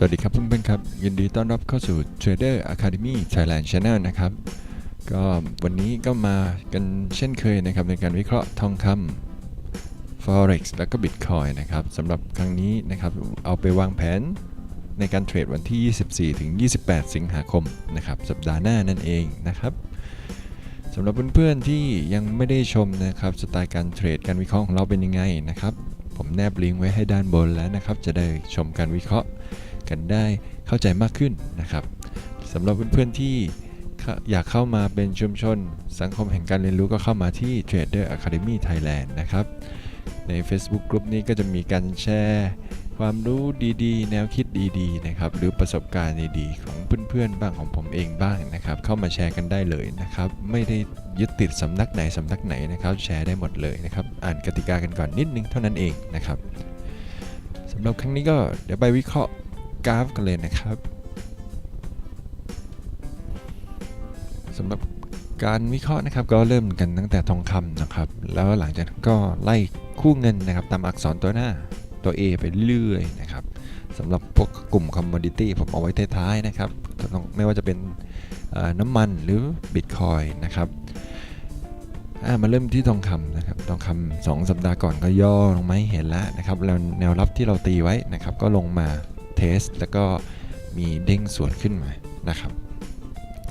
สวัสดีครับเพื่อนๆครับ ยินดีต้อนรับเข้าสู่ Trader Academy Thailand Channel นะครับ ก็วันนี้ก็มากันเช่นเคยนะครับ ในการวิเคราะห์ทองคำ Forex แล้วก็ Bitcoin นะครับสำหรับครั้งนี้นะครับ เอาไปวางแผนในการเทรดวันที่ 24 ถึง 28 สิงหาคมนะครับ สัปดาห์หน้านั่นเองนะครับสำหรับเพื่อนๆที่ยังไม่ได้ชมนะครับสไตล์การเทรดการวิเคราะห์ของเราเป็นยังไงนะครับ ผมแนบลิงก์ไว้ให้ด้านบนแล้วนะครับ จะได้ชมการวิเคราะห์ กันได้เข้าใจมากขึ้นนะครับสำหรับเพื่อนๆที่อยากเข้ามาเป็นชุมชน สังคมแห่งการเรียนรู้ก็เข้ามาที่ Trader Academy Thailand นะครับ ใน Facebook กลุ่มนี้ก็จะมีการแชร์ ความรู้ดีๆ แนวคิดดีๆนะครับหรือประสบการณ์ดีๆ ของเพื่อนๆ บ้างของผมเองบ้างนะครับ เข้ามาแชร์กันได้เลยนะครับ ไม่ได้ยึดติดสำนักไหนสำนักไหนนะครับ แชร์ได้หมดเลยนะครับ อ่านกติกากันก่อนนิดนึงเท่านั้นเองนะครับสำหรับครั้งนี้ก็เดี๋ยวไปวิเคราะห์ กราฟกันเลยนะครับสำหรับการวิเคราะห์นะครับก็เริ่มกันตั้งแต่ทองคำนะครับ แล้วหลังจากนั้นก็ไล่คู่เงินนะครับตามอักษรตัวหน้าตัว A ไปเรื่อยนะครับสำหรับพวกกลุ่มคอมม o ดิตี้ผมเอาไว้ท้ายๆนะครับไม่ว่าจะเป็นน้ำมันหรือบิตคอยนะครับมาเริ่มที่ทองคำนะครับทองคำสองสัปดาห์ก่อนก็ย่อลงมาให้เห็นแล้วนะครับแล้วแนวรับที่เราตีไว้นะครับก็ลงมา เทสแล้วก็มีเด้งสวนขึ้นมานะครับ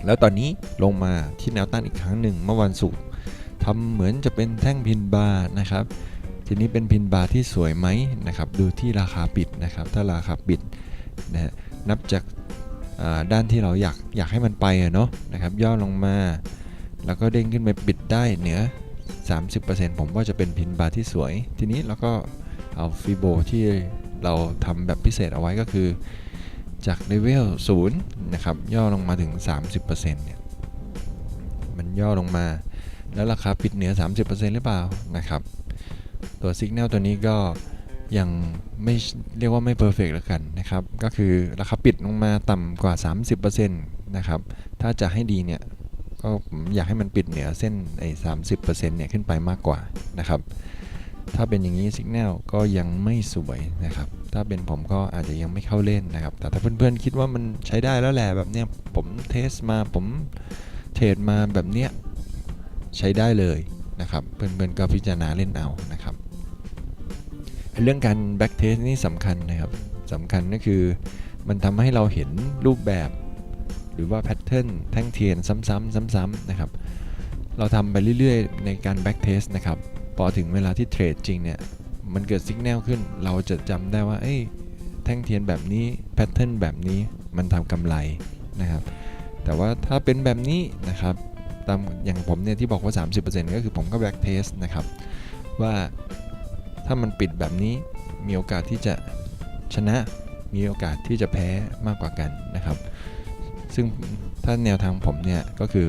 แล้วตอนนี้ลงมาที่แนวต้านอีกครั้งหนึ่งเมื่อวันศุกร์ทำเหมือนจะเป็นแท่งพินบาร์นะครับ ทีนี้เป็นพินบาร์ที่สวยไหมนะครับ ดูที่ราคาปิดนะครับ ถ้าราคาปิดนะนับจากด้านที่เราอยากอยากให้มันไปอะเนาะนะครับ ย่อลงมา แล้วก็เด้งขึ้นไปปิดได้เหนือ 30%ผมว่าจะเป็นพินบาร์ที่สวย ทีนี้เราก็เอาฟิโบที่ เราทำแบบพิเศษเอาไว้ก็คือ จากเลเวล0นะครับย่อลงมาถึง 30%เนี่ยมันย่อลงมา แล้วราคาปิดเหนือ 30%หรือเปล่านะครับ ตัวสัญญาณตัวนี้ก็ยังไม่เรียกว่าไม่เพอร์เฟกต์แล้วกันนะครับ ก็คือราคาปิดลงมาต่ำกว่า 30%นะครับ ถ้าจะให้ดีเนี่ยก็ผมอยากให้มันปิดเหนือเส้นไอ้30%เนี่ยขึ้นไปมากกว่านะครับ ถ้าเป็นอย่างนี้สัญญาณก็ยังไม่สวยนะครับ ถ้าเป็นผมก็อาจจะยังไม่เข้าเล่นนะครับ แต่ถ้าเพื่อนๆคิดว่ามันใช้ได้แล้วแหละแบบเนี้ยผมเทสมาผมเทรดมาแบบเนี้ยใช้ได้เลยนะครับ เพื่อนๆก็พิจารณาเล่นเอานะครับ เรื่องการ back test นี่สำคัญนะครับสำคัญก็คือมันทำให้เราเห็นรูปแบบ หรือว่าแพทเทิร์นแท่งเทียนซ้ำๆซ้ำๆนะครับ เราทำไปเรื่อยๆ ในการ back test นะครับ พอถึงเวลาที่เทรดจริงเนี่ย มันเกิดสัญญาณขึ้น เราจะจำได้ว่า เอ้ย แท่งเทียนแบบนี้ แพทเทิร์นแบบนี้ มันทำกำไรนะครับ แต่ว่าถ้าเป็นแบบนี้นะครับ ตามอย่างผมเนี่ยที่บอกว่า 30%ก็คือผมก็ back test นะครับ ว่าถ้ามันปิดแบบนี้ มีโอกาสที่จะชนะ มีโอกาสที่จะแพ้มากกว่ากันนะครับ ซึ่งถ้าแนวทางผมเนี่ยก็คือ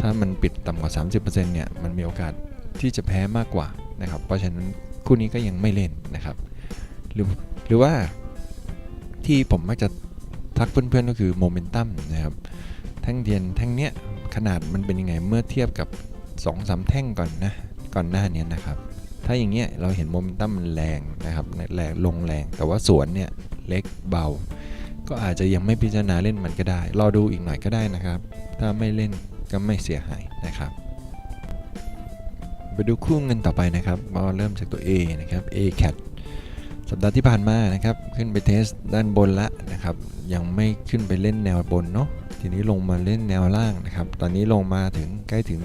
ถ้ามันปิดต่ำกว่า 30%เนี่ย มันมีโอกาส ที่จะแพ้มากกว่านะครับ เพราะฉะนั้นคู่นี้ก็ยังไม่เล่นนะครับ หรือหรือว่าที่ผมมักจะทักเพื่อนๆก็คือโมเมนตัมนะครับแท่งเทียนแท่งเนี้ยขนาดมันเป็นยังไงเมื่อเทียบกับ2อสแท่งก่อนนะก่อนหน้านี้นะครับ ถ้าอย่างเงี้ยเราเห็นโมเมนตัมมันแรงนะครับแรงลงแรง แต่ว่าสวนเนี่ยเล็กเบา ก็อาจจะยังไม่พิจารณาเล่นมันก็ได้ รอดูอีกหน่อยก็ได้นะครับ ถ้าไม่เล่นก็ไม่เสียหายนะครับ ไปดูคู่เงินต่อไปนะครับมาเริ่มจากตัว A นะครับ A cat สัปดาห์ที่ผ่านมานะครับ ขึ้นไปเทสด้านบนละนะครับ ยังไม่ขึ้นไปเล่นแนวบนเนาะ ทีนี้ลงมาเล่นแนวล่างนะครับ ตอนนี้ลงมาถึงใกล้ถึง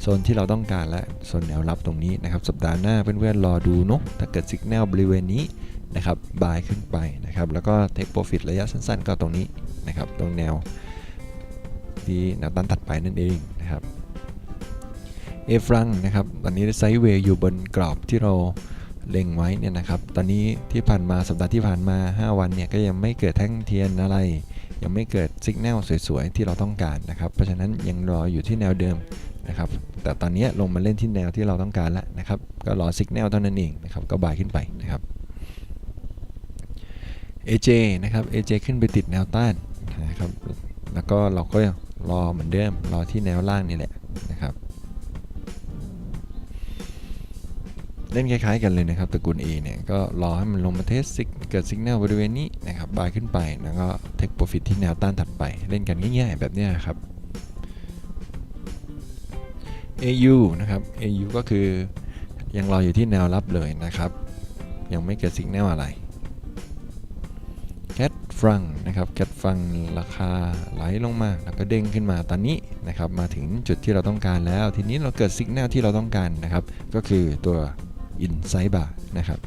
โซนที่เราต้องการแล้วโซนแนวรับตรงนี้นะครับ สัปดาห์หน้าเพื่อนๆรอดูเนาะ ถ้าเกิดสัญญาณบริเวณนี้นะครับบายขึ้นไปนะครับ แล้วก็เทคโปรฟิตระยะสั้นๆ ก็ตรงนี้นะครับ ตรงแนวที่แนวต้านตัดไปนั่นเองนะครับ เอฟรังนะครับตอนนี้ไซด์เวย์อยู่บนกรอบที่เราเล็งไว้เนี่ยนะครับ ตอนนี้ที่ผ่านมาสัปดาห์ที่ผ่านมา 5 วันเนี่ยก็ยังไม่เกิดแท่งเทียนอะไร ยังไม่เกิดสัญญาณสวยๆ ที่เราต้องการนะครับ เพราะฉะนั้นยังรออยู่ที่แนวเดิมนะครับ แต่ตอนนี้ลงมาเล่นที่แนวที่เราต้องการแล้วนะครับ ก็รอสัญญาณเท่านั้นเองนะครับ ก็บ่ายขึ้นไปนะครับ AJ นะครับ AJ ขึ้นไปติดแนวต้านนะครับ แล้วก็เราก็รอเหมือนเดิม รอที่แนวล่างนี่แหละนะครับ เล่นคล้ายๆกันเลยนะครับตระกูล A เนี่ยก็รอให้มันลงมาเทสซิกเกิดสัญญาณบริเวณนี้นะครับบายขึ้นไปแล้วก็เทคโปรฟิตที่แนวต้านถัดไป เล่นกันง่ายๆ แบบนี้ครับ AU นะครับ AU ก็คือยังรออยู่ที่แนวรับเลยนะครับ ยังไม่เกิดสัญญาณอะไรแคทฟังนะครับแคทฟังราคาไหลลงมาแล้วก็เด้งขึ้นมาตอนนี้นะครับมาถึงจุดที่เราต้องการแล้ว ทีนี้เราเกิดสัญญาณที่เราต้องการนะครับ ก็คือตัว Inside Bar นะครับ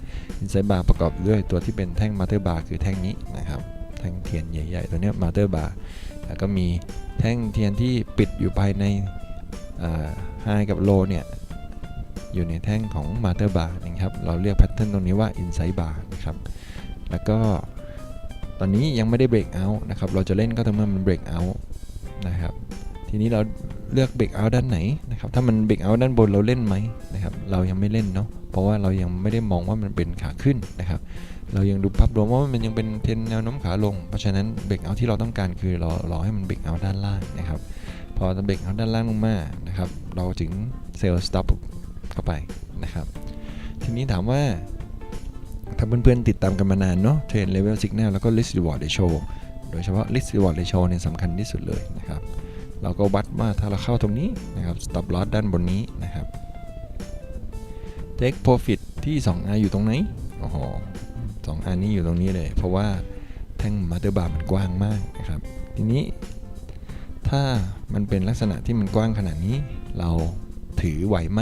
Inside Bar ประกอบด้วยตัวที่เป็นแท่ง Master Bar คือแท่งนี้นะครับ แท่งเทียนใหญ่ๆ ตัวนี้ย Master Bar แล้วก็มีแท่งเทียนที่ปิดอยู่ภายในไฮกับโลเนี่ย อยู่ในแท่งของ Master Bar นะครับ เราเรียกแพทเทิร์นตรงนี้ว่า Inside Bar นะครับ แล้วก็ตอนนี้ยังไม่ได้เบรกเอาท์นะครับ เราจะเล่นก็ต่อเมื่อมันเบรกเอาท์นะครับ ทีนี้เรา เลือกเบรกเอาด้านไหนนะครับถ้ามันเบรกเอาด้านบนเราเล่นไหมนะครับเรายังไม่เล่นเนาะเพราะว่าเรายังไม่ได้มองว่ามันเป็นขาขึ้นนะครับเรายังดูภาพรวมว่ามันยังเป็นเทรนแนวโน้มขาลง เพราะฉะนั้นเบรกเอาที่เราต้องการคือเรารอให้มันเบรกเอาด้านล่างนะครับพอจะเบรกเอาด้านล่างลงมานะครับเราถึงเซลล์สต็อปเข้าไปนะครับทีนี้ถามว่าถ้าเพื่อนๆติดตามกันมานานเนาะเทรนเลเวล i g ก a l แล้วก็ risk reward ratio โดยเฉพาะ risk reward ratio เนี่ยสำคัญที่สุดเลยนะครับ เราก็วัดว่าถ้าเราเข้าตรงนี้นะครับ stop loss ด้านบนนี้นะครับ take profit ที่ 2R อยู่ตรงไหน โอ้โห 2R นี้อยู่ตรงนี้เลย เพราะว่าแท่ง mother bar มันกว้างมากนะครับ ทีนี้ ถ้ามันเป็นลักษณะที่มันกว้างขนาดนี้ เราถือไหวไหม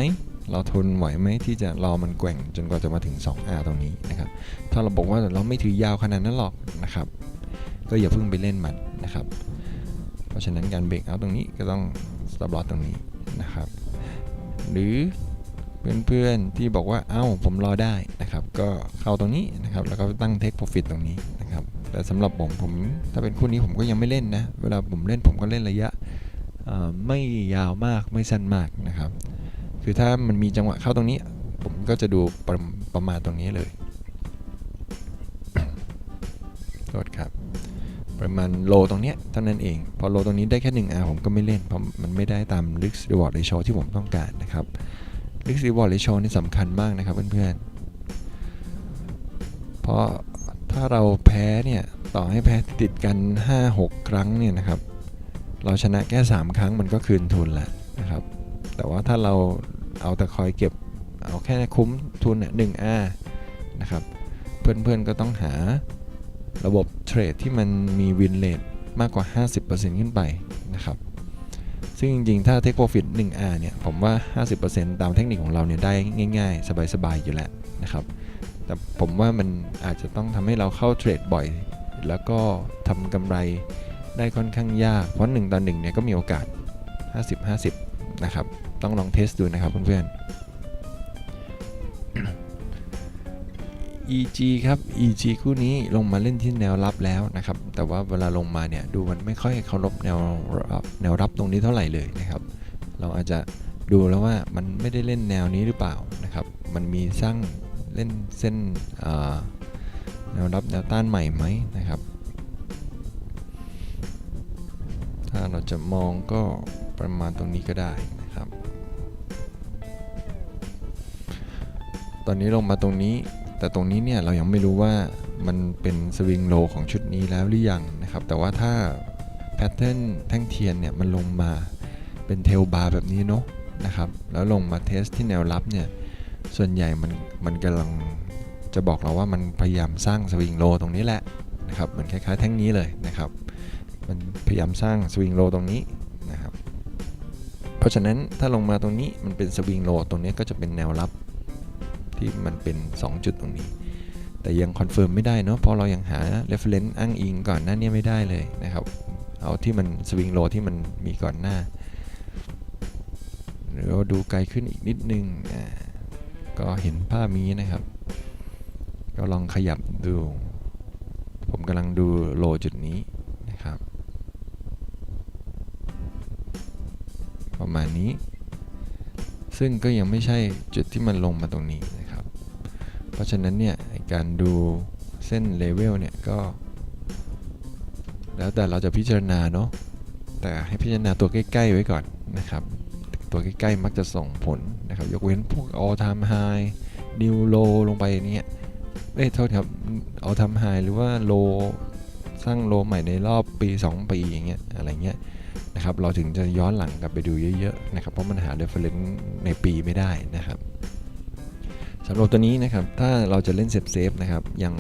เราทนไหวไหมที่จะรอมันแกว่งจนกว่าจะมาถึง 2R ตรงนี้นะครับ ถ้าเราบอกว่าเราไม่ถือยาวขนาดนั้นหรอกนะครับ ก็อย่าเพิ่งไปเล่นมันนะครับ ราะฉะนั้นการเบรกเอาตรงนี้ก็ต้อง stop loss ตรงนี้นะครับ หรือเพื่อนๆที่บอกว่า เอ้า ผมรอได้นะครับ ก็เข้าตรงนี้นะครับ แล้วก็ตั้ง take profit ตรงนี้นะครับ แต่สำหรับผมผมถ้าเป็นคู่นี้ผมก็ยังไม่เล่นนะ เวลาผมเล่นผมก็เล่นระยะไม่ยาวมากไม่สั้นมากนะครับ คือถ้ามันมีจังหวะเข้าตรงนี้ ผมก็จะดูประประมาณตรงนี้เลยโทษครับ ประมาณโลตรงเนี้ยเท่านั้นเอง พอโลตรงนี้ได้แค่ 1R ผมก็ไม่เล่นเพราะมันไม่ได้ตาม risk reward ratio ที่ผมต้องการนะครับ risk reward ratio นี่สำคัญมากนะครับเพื่อนๆ เพราะถ้าเราแพ้เนี่ยต่อให้แพ้ติดกัน 5-6 ครั้งเนี่ยนะครับ เราชนะแค่ 3 ครั้งมันก็คืนทุนแล้วนะครับ แต่ว่าถ้าเราเอาแต่คอยเก็บเอาแค่คุ้มทุนเนี่ย 1R นะครับ เพื่อนๆก็ต้องหา ระบบเทรดที่มันมีวินเลทมากกว่า 50%ขึ้นไปนะครับซึ่งจริงๆ ถ้า Take Profit 1R เนี่ย ผมว่า 50%ตามเทคนิคของเราเนี่ย ได้ง่ายๆ สบายๆ อยู่แล้วนะครับ แต่ผมว่ามันอาจจะต้องทำให้เราเข้าเทรดบ่อย แล้วก็ทำกำไรได้ค่อนข้างยาก เพราะ 1 ต่อ 1 เนี่ย ก็มีโอกาส 50-50 นะครับ ต้องลองเทสดูนะครับเพื่อนๆ EG ครับ EG คู่นี้ลงมาเล่นที่แนวรับแล้วนะครับ แต่ว่าเวลาลงมาเนี่ยดูมันไม่ค่อยเคารพแนวรับแนวรับตรงนี้เท่าไหร่เลยนะครับ เราอาจจะดูแล้วว่ามันไม่ได้เล่นแนวนี้หรือเปล่านะครับ มันมีสร้างเล่นเส้นแนวรับแนวต้านใหม่ไหมนะครับ ถ้าเราจะมองก็ประมาณตรงนี้ก็ได้นะครับ ตอนนี้ลงมาตรงนี้ แต่ตรงนี้เนี่ยเรายังไม่รู้ว่ามันเป็นสวิงโลของชุดนี้แล้วหรือยังนะครับ แต่ว่าถ้าแพทเทิร์นแท่งเทียนเนี่ยมันลงมาเป็นเทลบาร์แบบนี้เนาะนะครับแล้วลงมาเทสที่แนวรับเนี่ยส่วนใหญ่มันมันกำลังจะบอกเราว่ามันพยายามสร้างสวิงโลตรงนี้แหละนะครับเหมือนคล้ายๆแท่งนี้เลยนะครับมันพยายามสร้างสวิงโลตรงนี้นะครับเพราะฉะนั้นถ้าลงมาตรงนี้มันเป็นสวิงโลตรงนี้ก็จะเป็นแนวรับ ที่มันเป็น 2 จุดตรงนี้ แต่ยังคอนเฟิร์มไม่ได้เนาะเพราะเรายังหา reference อ้างอิงก่อนหน้านี้ไม่ได้เลยนะครับ เอาที่มันสวิงโลที่มันมีก่อนหน้าหรือว่าดูไกลขึ้นอีกนิดนึงอ่าก็เห็นภาพนี้นะครับ ก็ลองขยับดู ผมกำลังดูโลจุดนี้นะครับ ประมาณนี้ ซึ่งก็ยังไม่ใช่จุดที่มันลงมาตรงนี้นะ เพราะฉะนั้นเนี่ยการดูเส้นเลเวลเนี่ยก็แล้วแต่เราจะพิจารณาเนาะแต่ให้พิจารณาตัวใกล้ ๆ ไว้ก่อนนะครับ ตัวใกล้ ๆ มักจะส่งผลนะครับ ยกเว้นพวก all time high นิวโลลงไปเนี่ยเอ้ยโทษครับเอาทำไฮหรือว่าโลสร้างโลใหม่ในรอบปี 2 ปีอย่างเงี้ยอะไรเงี้ยนะครับ เราถึงจะย้อนหลังกลับไปดูเยอะ ๆ นะครับ เพราะมันหา reference ในปีไม่ได้นะครับ สำหรับตัวนี้นะครับ ถ้าเราจะเล่นเซฟเซฟนะครับ อย่าง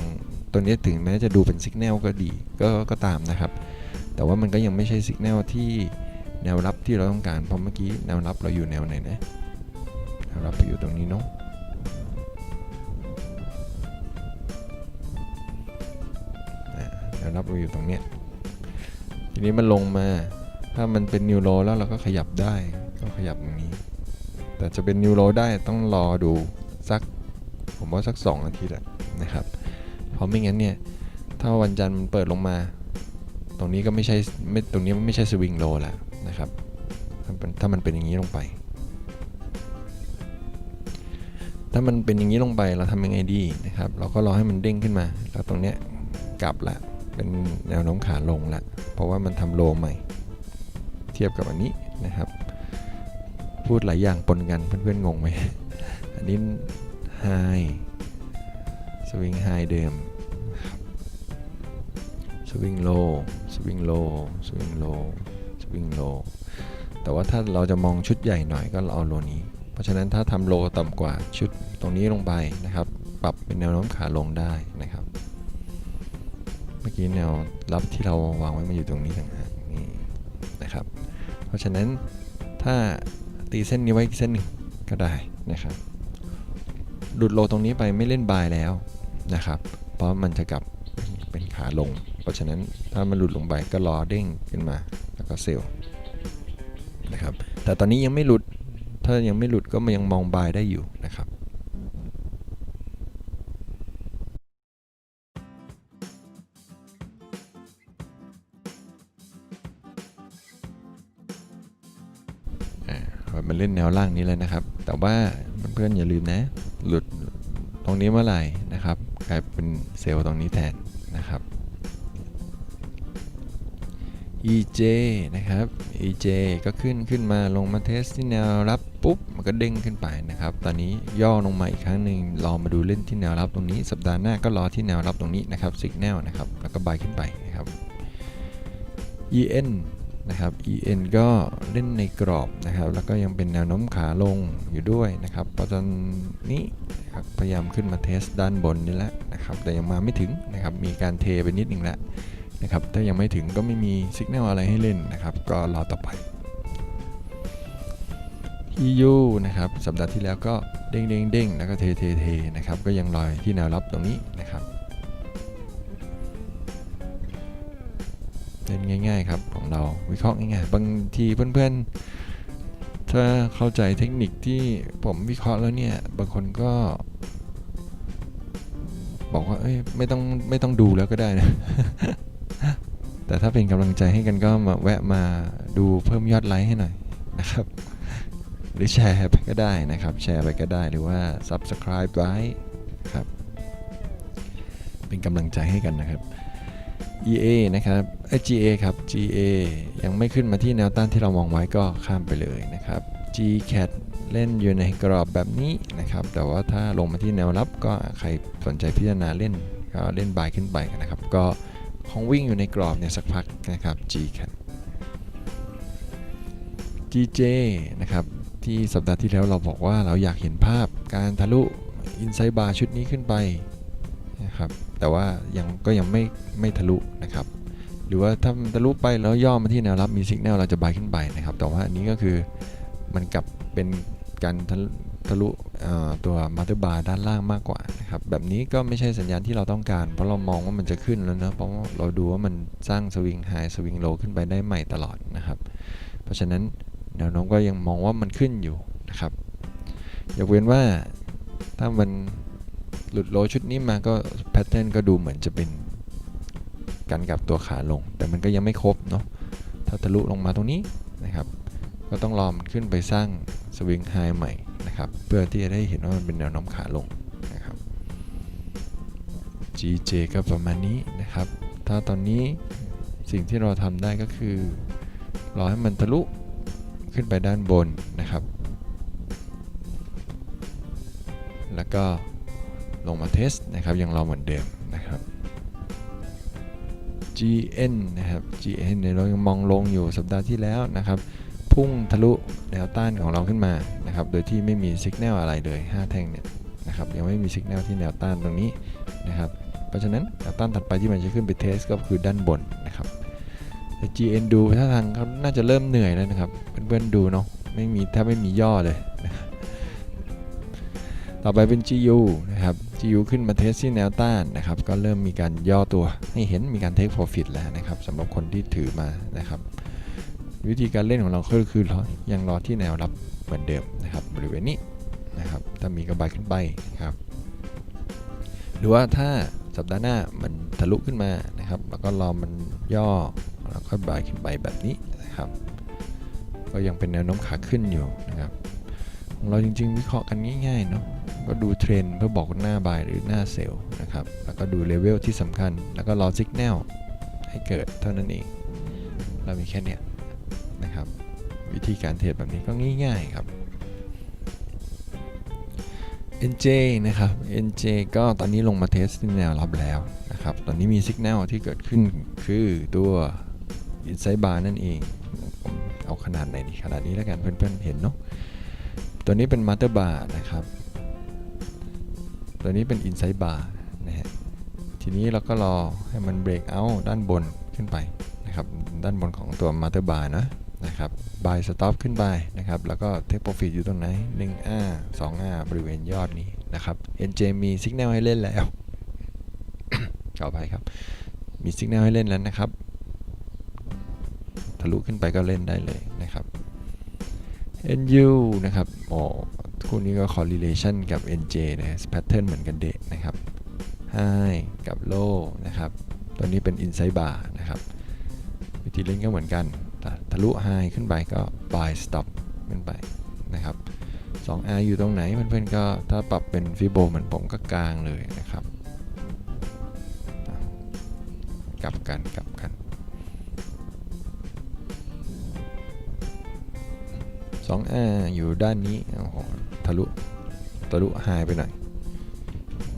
ตัวนี้ถึงแม้จะดูเป็นสัญญาณก็ดีก็ก็ตามนะครับ แต่ว่ามันก็ยังไม่ใช่สัญญาณที่แนวรับที่เราต้องการ เพราะเมื่อกี้แนวรับเราอยู่แนวไหนนะแนวรับอยู่ตรงนี้เนาะแนวรับเราอยู่ตรงเนี้ย ทีนี้มันลงมา ถ้ามันเป็นนิวโรแล้วเราก็ขยับได้ ก็ขยับตรงนี้ แต่จะเป็นนิวโรได้ต้องรอดูสัก ผมว่าสัก 2 อาทิตย์อะนะครับ เพราะไม่งั้นเนี่ย ถ้าวันจันทร์มันเปิดลงมา ตรงนี้ก็ไม่ใช่ไม่ตรงนี้มันไม่ใช่สวิงโลแล้วนะครับถ้าเป็นถ้ามันเป็นอย่างนี้ลงไป ถ้ามันเป็นอย่างนี้ลงไปเราทำยังไงดีนะครับ เราก็รอให้มันเด้งขึ้นมา แล้วตรงเนี้ยกลับละเป็นแนวโน้มขาลงละเพราะว่ามันทำโลใหม่ เทียบกับอันนี้นะครับ พูดหลายอย่างปนกันเพื่อนๆงงไหมอันนี้ ไฮสวิงไฮเดิมสวิงโลสวิงโลสวิงโลสวิงโลแต่ว่าถ้าเราจะมองชุดใหญ่หน่อยก็เอาโลนี้ เพราะฉะนั้นถ้าทำโลต่ำกว่าชุดตรงนี้ลงไปนะครับ ปรับเป็นแนวโน้มขาลงได้นะครับ เมื่อกี้แนวรับที่เราวางไว้มันอยู่ตรงนี้ต่างหากนี่นะครับ เพราะฉะนั้นถ้าตีเส้นนี้ไว้อีกเส้นหนึ่งก็ได้นะครับ หลุดโลตรงนี้ไปไม่เล่นบายแล้วนะครับ เพราะมันจะกลับเป็นขาลง เพราะฉะนั้นถ้ามันหลุดลงไปก็รอเด้งขึ้นมาแล้วก็เซลล์นะครับ แต่ตอนนี้ยังไม่หลุด ถ้ายังไม่หลุดก็มันยังมองบายได้อยู่ นะครับมันแนวล่างนี้เลยนะครับ แต่ว่าเพื่อนๆอย่าลืมนะ หลุดตรงนี้เมื่อไหร่นะครับกลายเป็นเซลล์ตรงนี้แทนนะครับ EJ นะครับ EJ ก็ขึ้นขึ้นมาลงมาเทสที่แนวรับปุ๊บ มันก็เด้งขึ้นไปนะครับ ตอนนี้ย่อลงมาอีกครั้งหนึ่งรอมาดูเล่นที่แนวรับตรงนี้ สัปดาห์หน้าก็รอที่แนวรับตรงนี้นะครับสิกแนลนะครับ แล้วก็บายขึ้นไปนะครับ EN นะครับ EN ก็เล่นในกรอบนะครับ แล้วก็ยังเป็นแนวโน้มขาลงอยู่ด้วยนะครับเพราะตอนนี้พยายามขึ้นมาเทสด้านบนนี่แหละนะครับ แต่ยังมาไม่ถึงนะครับ มีการเทไปนิดหนึ่งแล้วนะครับ ถ้ายังไม่ถึงก็ไม่มีสัญญาณอะไรให้เล่นนะครับ ก็รอต่อไป EU นะครับ สัปดาห์ที่แล้วก็เด้งเด้งเด้งแล้วก็เทเทเทนะครับ ก็ยังลอยที่แนวรับตรงนี้นะครับ เล่นง่าย ๆ ครับของเราวิเคราะห์ง่ายๆบางทีเพื่อนๆ ถ้าเข้าใจเทคนิคที่ผมวิเคราะห์แล้วเนี่ย บางคนก็ บอกว่าเอ้ยไม่ต้องไม่ต้องดูแล้วก็ได้นะ แต่ถ้าเป็นกำลังใจให้กันก็มาแวะมาดูเพิ่มยอดไลค์ให้หน่อยนะครับ หรือแชร์ไปก็ได้นะครับ แชร์ไปก็ได้หรือว่า Subscribe ไว้ครับ เป็นกำลังใจให้กันนะครับ EA นะครับ GA ครับ GA ยังไม่ขึ้นมาที่แนวต้านที่เรามองไว้ก็ข้ามไปเลยนะครับ GCAT เล่นอยู่ในกรอบแบบนี้นะครับ แต่ว่าถ้าลงมาที่แนวรับก็ใครสนใจพิจารณาเล่นก็เล่นบายขึ้นไปนะครับ ก็คงวิ่งอยู่ในกรอบเนี่ยสักพักนะครับ GCAT GJ นะครับที่สัปดาห์ที่แล้วเราบอกว่าเราอยากเห็นภาพการทะลุ Inside Bar ชุดนี้ขึ้นไปนะครับแต่ว่ายังก็ยังไม่ไม่ทะลุนะครับ หรือว่าถ้ามันทะลุไปแล้วย่อมาที่แนวรับมีสัญญาณเราจะบายขึ้นไปนะครับ แต่ว่าอันนี้ก็คือมันกลับเป็นการทะลุทะลุตัวมาเตอร์บาร์ด้านล่างมากกว่านะครับแบบนี้ก็ไม่ใช่สัญญาณที่เราต้องการ เพราะเรามองว่ามันจะขึ้นแล้วนะเพราะว่าเราดูว่ามันสร้างสวิงไฮสวิงโลขึ้นไปได้ใหม่ตลอดนะครับ เพราะฉะนั้นแนวโน้มก็ยังมองว่ามันขึ้นอยู่นะครับยกเว้นว่าถ้ามันหลุดโลชุดนี้มาก็แพทเทิร์นก็ดูเหมือนจะเป็น การกลับตัวขาลง แต่มันก็ยังไม่ครบเนาะถ้าทะลุลงมาตรงนี้นะครับ ก็ต้องรอมันขึ้นไปสร้างสวิงไฮใหม่นะครับ เพื่อที่จะได้เห็นว่ามันเป็นแนวโน้มขาลงนะครับ GJ ก็ประมาณนี้นะครับ ถ้าตอนนี้สิ่งที่เราทำได้ก็คือ รอให้มันทะลุขึ้นไปด้านบนนะครับ แล้วก็ลงมาเทสนะครับ ยังรอเหมือนเดิม GN นะครับ GN เนี่ยเรายังมองลงอยู่สัปดาห์ที่แล้วนะครับพุ่งทะลุแนวต้านของเราขึ้นมานะครับโดยที่ไม่มีสัญญาณอะไรเลย 5 แท่งเนี่ยนะครับยังไม่มีสัญญาณที่แนวต้านตรงนี้นะครับเพราะฉะนั้นแนวต้านถัดไปที่มันจะขึ้นไปเทสก็คือด้านบนนะครับแต่ GN ดูท่าทางเขาน่าจะเริ่มเหนื่อยแล้วนะครับเพื่อนๆดูเนาะไม่มีแทบไม่มีย่อเลย ต่อไปเป็น GU นะครับ GU ขึ้นมาเทสที่แนวต้านนะครับ ก็เริ่มมีการย่อตัวให้เห็นมีการ take profit แล้วนะครับสำหรับคนที่ถือมานะครับ วิธีการเล่นของเราก็คือรอยังรอที่แนวรับเหมือนเดิมนะครับ บริเวณนี้นะครับ ถ้ามีกระบายขึ้นไปนครับ หรือว่าถ้าสัปดาห์หน้ามันทะลุขึ้นมานะครับ แล้วก็รอมันย่อแล้วก็บายขึ้นไปแบบนี้นะครับ ก็ยังเป็นแนวโน้มขาขึ้นอยู่นะครับ ของเราจริงๆ วิเคราะห์กันง่ายๆเนาะก็ดูเทรนเพื่อบอกหน้าบายหรือหน้าเซลล์นะครับ แล้วก็ดูเลเวลที่สำคัญ แล้วก็รอสัญญาณให้เกิดเท่านั้นเอง เรามีแค่เนี้ยนะครับ วิธีการเทรดแบบนี้ก็ง่ายๆครับ NJ นะครับ NJ ก็ตอนนี้ลงมาเทสที่แนวรับแล้วนะครับ ตอนนี้มีสัญญาณที่เกิดขึ้นคือตัว Inside Bar นั่นเองผมเอาขนาดไหนดีขนาดนี้แล้วกันเพื่อนๆเห็นเนาะ ตัวนี้เป็น Master Bar นะครับ ตัวนี้เป็น Inside Bar นะฮะ ทีนี้เราก็รอให้มันเบรกเอาด้านบนขึ้นไปนะครับ ด้านบนของตัว Master Bar นะนะครับ buy stop ขึ้นไปนะครับ แล้วก็ take profit อยู่ตรงไหน 1R 2R บริเวณยอดนี้นะครับ NJ มีสัญญาณให้เล่นแล้วขอไปครับ มีสัญญาณให้เล่นแล้วนะครับ ทะลุขึ้นไปก็เล่นได้เลยนะครับ NU นะครับโอ้คู่นี้ก็ correlation กับ NJ นะ pattern เหมือนกันเดะนะครับ High กับ Low นะครับ ตัวนี้เป็น inside bar นะครับ วิธีเล่นก็เหมือนกัน ทะลุ High ขึ้นไปก็ buy stop ขึ้นไปนะครับ 2R อยู่ตรงไหนเพื่อนๆก็ถ้าปรับเป็นฟิโบเหมือนผมก็กลางเลยนะครับ กลับกันกลับกัน 2R อยู่ด้านนี้โอ้โหทะลุทะลุหายไปหน่อย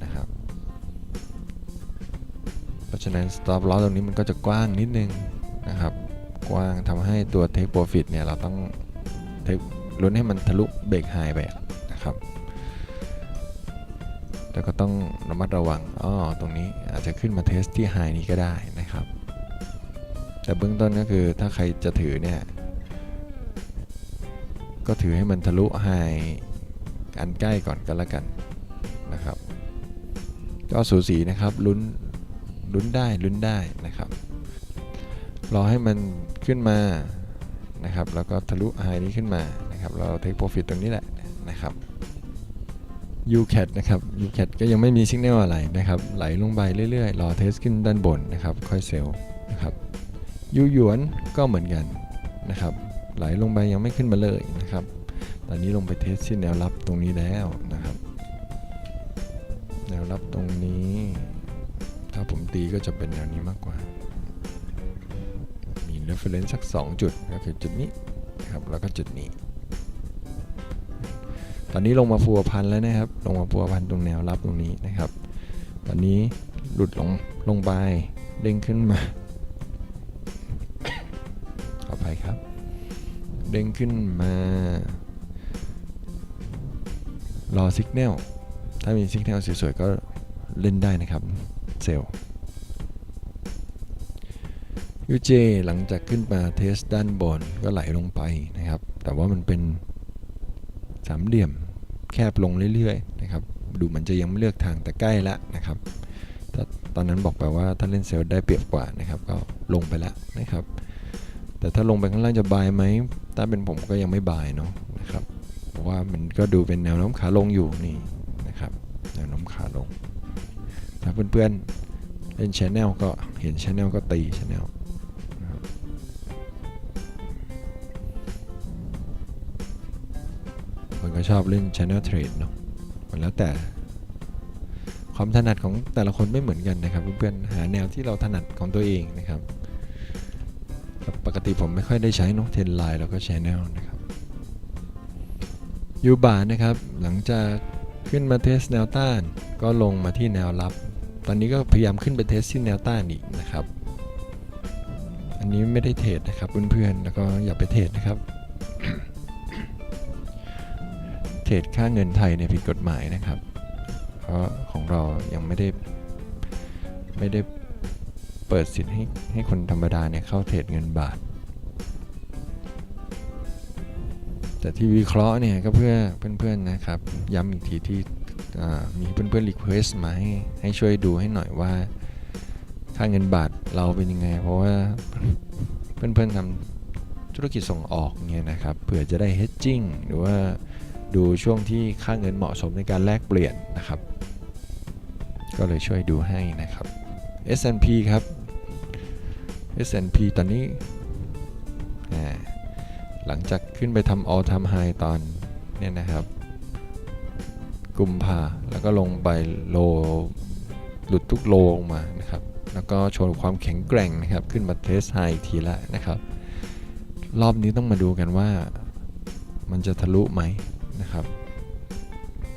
นะครับ เพราะฉะนั้น stop loss ตรงนี้มันก็จะกว้างนิดนึงนะครับ กว้างทำให้ตัว take profit เนี่ยเราต้อง take ลุ้นให้มันทะลุเบรกไฮไปนะครับ แต่ก็ต้องระมัดระวังอ้อตรงนี้อาจจะขึ้นมาเทสที่ไฮนี้ก็ได้นะครับ แต่เบื้องต้นก็คือถ้าใครจะถือเนี่ย ก็ถือให้มันทะลุไฮอันใกล้ก่อนก็แล้วกันนะครับ ก็สูสีนะครับลุ้นลุ้นได้ลุ้นได้นะครับ รอให้มันขึ้นมานะครับ แล้วก็ทะลุไฮนี้ขึ้นมานะครับ เราเทคโปรฟิตตรงนี้แหละนะครับ UCAT นะครับ UCAT ก็ยังไม่มีสัญญาณอะไรนะครับ ไหลลงไปเรื่อยๆ รอเทสขึ้นด้านบนนะครับ ค่อยเซลล์นะครับยูหยวนก็เหมือนกันนะครับ ไหลลงไปยังไม่ขึ้นมาเลยนะครับตอนนี้ลงไปเทสที่แนวรับตรงนี้แล้วนะครับ แนวรับตรงนี้ ถ้าผมตีก็จะเป็นแนวนี้มากกว่า มี reference สัก 2 จุดก็คือจุดนี้นะครับแล้วก็จุดนี้ ตอนนี้ลงมาพัวพันแล้วนะครับ ลงมาพัวพันตรงแนวรับตรงนี้นะครับ ตอนนี้หลุดลงลงไปเด้งขึ้นมา เด้งขึ้นมา รอสัญญาณถ้ามีสัญญาณสวยๆก็เล่นได้นะครับ เซลล์ UJ หลังจากขึ้นมาเทสด้านบนก็ไหลลงไปนะครับ แต่ว่ามันเป็นสามเหลี่ยมแคบลงเรื่อยๆนะครับ ดูมันจะยังไม่เลือกทางแต่ใกล้แล้วนะครับถ้าตอนนั้นบอกไปว่าถ้าเล่นเซลได้เปรียบกว่านะครับ ก็ลงไปแล้วนะครับ แต่ถ้าลงไปข้างล่างจะบายไหมถ้าเป็นผมก็ยังไม่บายเนาะนะครับเพราะว่ามันก็ดูเป็นแนวโน้มขาลงอยู่นี่นะครับแนวโน้มขาลง ถ้าเพื่อนๆเล่นชแนลก็เห็นชแนลก็ตีชแนลคนก็ชอบเล่น Channel Trade เนาะมันแล้วแต่ความถนัดของแต่ละคนไม่เหมือนกันนะครับ เพื่อนๆหาแนวที่เราถนัดของตัวเองนะครับ กติผมไม่ค่อยได้ใช้นอะเทนไลน์แล้วก็ชแนลนะครับยูบานะครับ หลังจากขึ้นมาเทสแนวต้าน ก็ลงมาที่แนวรับ ตอนนี้ก็พยายามขึ้นไปเทสที่แนวต้านอีกนะครับ อันนี้ไม่ได้เทรดนะครับเพื่อนๆแล้วก็อย่าไปเทรดนะครับ เทรดค่าเงินไทยเนี่ยผิดกฎหมายนะครับ เพราะของเรายังไม่ได้ไม่ได้ เปิดสิทธิ์ให้ให้คนธรรมดาเนี่ยเข้าเทรดเงินบาท แต่ที่วิเคราะห์เนี่ยก็เพื่อเพื่อนๆนะครับ ย้ำอีกทีที่มีเพื่อนๆรีเควสต์มาให้ให้ช่วยดูให้หน่อยว่า ค่าเงินบาทเราเป็นยังไง เพราะว่าเพื่อนๆทำธุรกิจส่งออกเนี่ยนะครับเผื่อจะได้ hedging หรือว่าดูช่วงที่ค่าเงินเหมาะสมในการแลกเปลี่ยนนะครับ ก็เลยช่วยดูให้นะครับ S&P ครับ S&P ตอนนี้อ่าหลังจากขึ้นไปทำ all time high ตอนเนี่ยนะครับ กุมภาแล้วก็ลงไปโลหลุดทุกโลลงมานะครับ แล้วก็โชว์ความแข็งแกร่งนะครับ ขึ้นมาเทสไฮอีกทีละนะครับ รอบนี้ต้องมาดูกันว่ามันจะทะลุไหมนะครับ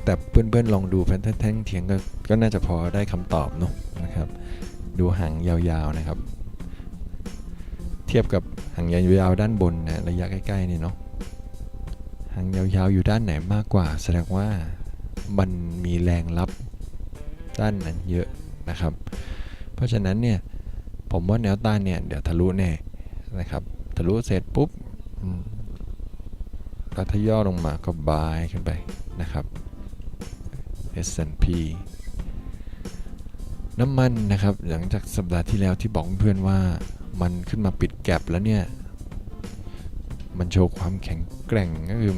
แต่เพื่อนๆลองดูแพทแท่งเทียงก็ก็น่าจะพอได้คำตอบเนอะนะครับ ดูหางยาวๆนะครับ ทียบกับหางยาวๆด้านบนนะระยะใกล้ๆนี่เนาะหางยาวๆอยู่ด้านไหนมากกว่า แสดงว่ามันมีแรงรับด้านนั้นเยอะนะครับ เพราะฉะนั้นเนี่ยผมว่าแนวต้านเนี่ยเดี๋ยวทะลุแน่นะครับทะลุเสร็จปุ๊บอืมก็ทย่อลงมาก็บายขึ้นไปนะครับ S&P น้ำมันนะครับหลังจากสัปดาห์ที่แล้วที่บอกเพื่อนว่า มันขึ้นมาปิดแก็บแล้วเนี่ย มันโชว์ความแข็งแกร่งก็คือ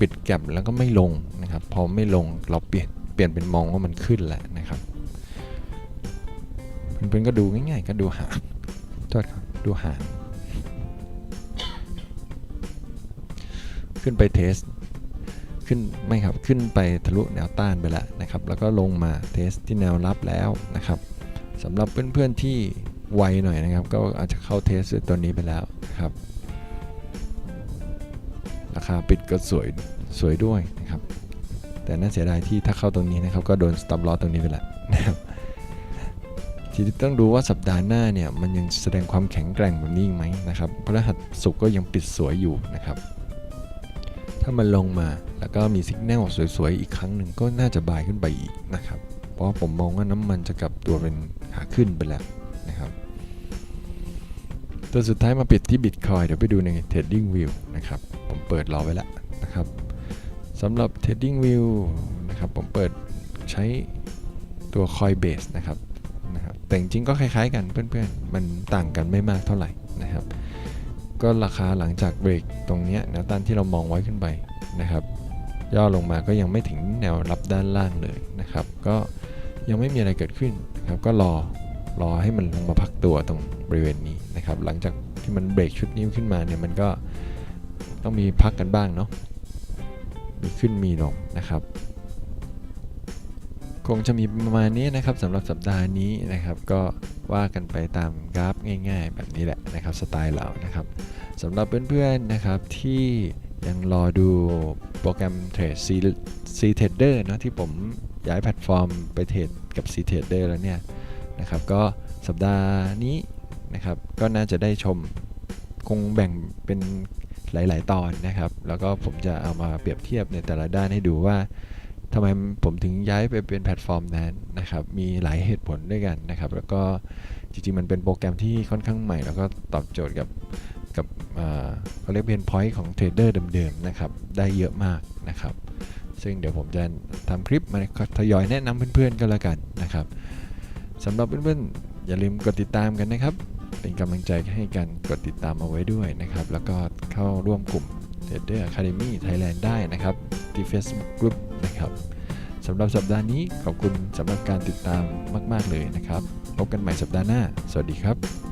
ปิดแก็บแล้วก็ไม่ลงนะครับ พอไม่ลงเราเปลี่ยนเปลี่ยนเป็นมองว่ามันขึ้นแหล้วนะครับเพื่อนๆก็ดูง่ายๆ ก็ดูหางโทษครับดูหางขึ้นไปเทสขึ้นไม่ครับขึ้นไปทะลุแนวต้านไปแล้วนะครับ แล้วก็ลงมาเทสที่แนวรับแล้วนะครับสำหรับเพื่อนๆที่ ไวหน่อยนะครับ ก็อาจจะเข้าเทสตัวนี้ไปแล้วนะครับ ราคาปิดก็สวยสวยด้วยนะครับ แต่น่าเสียดายที่ถ้าเข้าตรงนี้นะครับ ก็โดน stop loss ตรงนี้ไปแล้วนะครับทีนี้ต้องดูว่าสัปดาห์หน้าเนี่ยมันยังแสดงความแข็งแกร่งแบบนี้ไหมนะครับพฤหัสศุกก็ยังปิดสวยอยู่นะครับ ถ้ามันลงมาแล้วก็มีสัญญาณสวยๆ อีกครั้งหนึ่งก็น่าจะบายขึ้นไปอีกนะครับ เพราะผมมองว่าน้ำมันจะกลับตัวเป็นขาขึ้นไปแล้ว ตัวสุดท้ายมาปิดที่ Bitcoin เดี๋ยวไปดูใน Trading View นะครับ ผมเปิดรอไว้แล้วนะครับสำหรับ Trading View นะครับผมเปิดใช้ตัว Coinbase นะครับนะครับ แต่จริงก็คล้ายๆกันเพื่อนๆ มันต่างกันไม่มากเท่าไหร่นะครับ ก็ราคาหลังจากเบรกตรงนี้แนวต้านที่เรามองไว้ขึ้นไปนะครับ ย่อลงมาก็ยังไม่ถึงแนวรับด้านล่างเลยนะครับ ก็ยังไม่มีอะไรเกิดขึ้นนะครับ ก็รอรอให้มันลงมาพักตัวตรงบริเวณนี้ นะครับหลังจากที่มันเบรกชุดนี้ขึ้นมาเนี่ยมันก็ต้องมีพักกันบ้างเนาะมีขึ้นมีลงนะครับคงจะมีประมาณนี้นะครับสำหรับสัปดาห์นี้นะครับ ก็ว่ากันไปตามกราฟง่าย ๆ แบบนี้แหละนะครับสไตล์เรานะครับสำหรับเพื่อนๆนะครับที่ยังรอดูโปรแกรมเทรด C C Trader เนอะที่ผมย้ายแพลตฟอร์มไปเทรดกับ C Trader แล้วเนี่ยนะครับก็สัปดาห์นี้ นะครับ ก็น่าจะได้ชมคงแบ่งเป็นหลาย ๆ ตอนนะครับ แล้วก็ผมจะเอามาเปรียบเทียบในแต่ละด้านให้ดูว่าทำไมผมถึงย้ายไปเป็นแพลตฟอร์มนั้นนะครับ มีหลายเหตุผลด้วยกันนะครับ แล้วก็จริง ๆ มันเป็นโปรแกรมที่ค่อนข้างใหม่ แล้วก็ตอบโจทย์กับกับเอ่อเขาเรียกเป็นพอยต์ของเทรดเดอร์เดิม ๆ นะครับ ได้เยอะมากนะครับ ซึ่งเดี๋ยวผมจะทำคลิปมาทยอยแนะนำเพื่อน ๆ ก็แล้วกันนะครับสำหรับเพื่อน ๆ อย่าลืมกดติดตามกันนะครับ เป็นกำลังใจให้กันกดติดตามเอาไว้ด้วยนะครับ แล้วก็เข้าร่วมกลุ่ม Trader Academy Thailand ได้นะครับ ที่ Facebook Group นะครับสำหรับสัปดาห์นี้ขอบคุณสำหรับการติดตามมาก ๆ เลยนะครับ พบกันใหม่สัปดาห์หน้า สวัสดีครับ